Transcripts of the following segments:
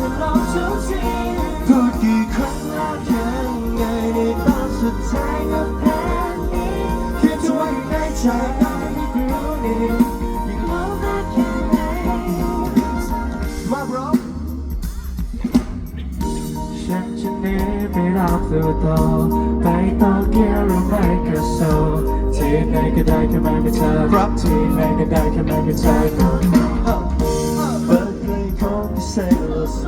จะลองทุกทีพูดกี่ครั้งแล้วยังไงในตอนสุดท้ายก็แพ้นี้คิดจะว่าอยู่ในใจก็ไม่รู้นี่ยิ่งลองมากแค่ไหนมา bro ฉันจะหนีไปรับตัวต่อไปโตเกียวหรือไม่ก็โซลที่ไหนก็ได้แค่ไม่มีเธอครับที่ไหนก็ได้แค่ไม่มีเธอ ของพิเศษโลโซ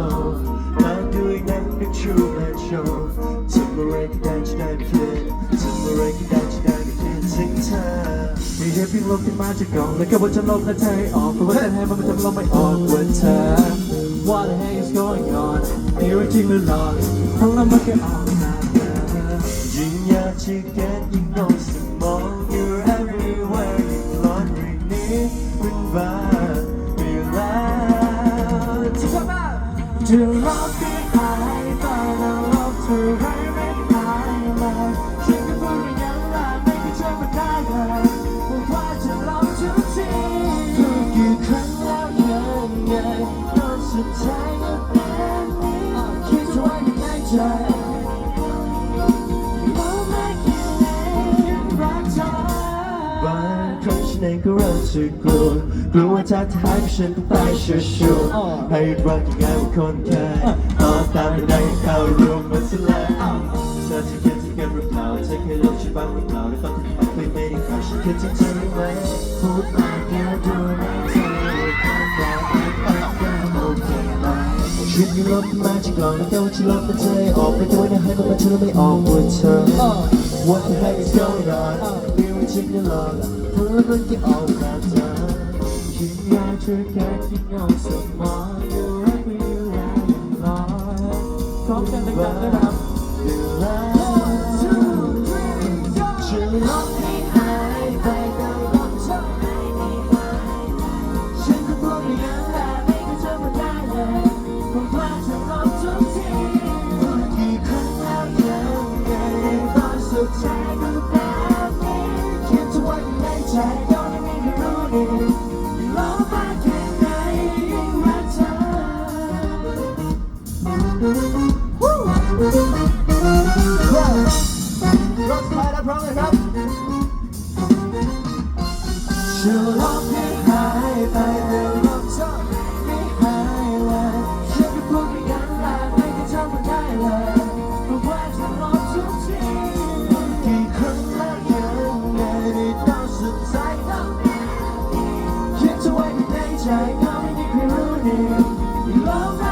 มาด้วยหนังนึกชูแมนโชว์ทำอะไรก็ได้จะได้ไม่คิดทำอะไรก็ได้จะได้ไม่คิดถึงเธอมีเรื่องพิงลบที่มาจากกล่องแล้วก็ว่าจะลบและเธอให้ออกเพราะว่าแต่ให้มันไม่ทำลมไม่ออกว่าเธอ What the heck is going on นี่ว่าจริงหรือหลอกเพราะเราไม่เคยออกมาเจอยิ่งอยากจะเก็บยิ่งโดนสมอง จะรอที่หายไปแล้วรอบเธอให้ไม่หายเลยฉันก็พูดไม่ยังละไม่เคยเจอมาได้เลยบอกว่าจะลองทุกทีพูดกี่ครั้งแล้วยังไงตอนสุดท้ายก็เป็นนี้คิดไว้ในใจ ครั้งฉันเองก็เริ่มสึกกลัวกลัวว่าจะท้ายฉันต้องไปชัวชัวร์ให้รักยังไงว่าคนแค่ต่อตามไม่ได้เข้ารวมมันสลายเธอจะคิดถึงกันหรือเปล่าเธอเคยลบฉันบ้างหรือเปล่าในตอนที่ไม่เคยไม่ได้ข่าวฉันคิดถึงเธอรู้ไหมพูดมาแค่ดูในเธอความรักมันโอเคไหมชีวิตนี้ลบมาจากกล่องแต่ว่าฉันลบแต่เธอให้ออกไปด้วยนะให้มันมาเธอไม่ออกว่าเธอ What the heck is going on ฉันจริงหรือหลอกเพื่อมันจะออกมาเธอคิดอยากจะแค่ที่เงาสมองอยู่ให้ไปอยู่แรงน้อยพร้อมกันดังๆนะครับ ร้อมเลยครับฉันลบให้หายไปแต่ลบเธอไม่หายเลยฉันก็พูดไม่ยั้งละไม่เคยทำมันได้เลยเพราะว่าฉันลบทุกทีกี่ครั้งแล้วยังไงในตอนสุดท้ายก็คิดจะไว้ในใจก็ไม่มีใครรู้ดียิ่งลบได้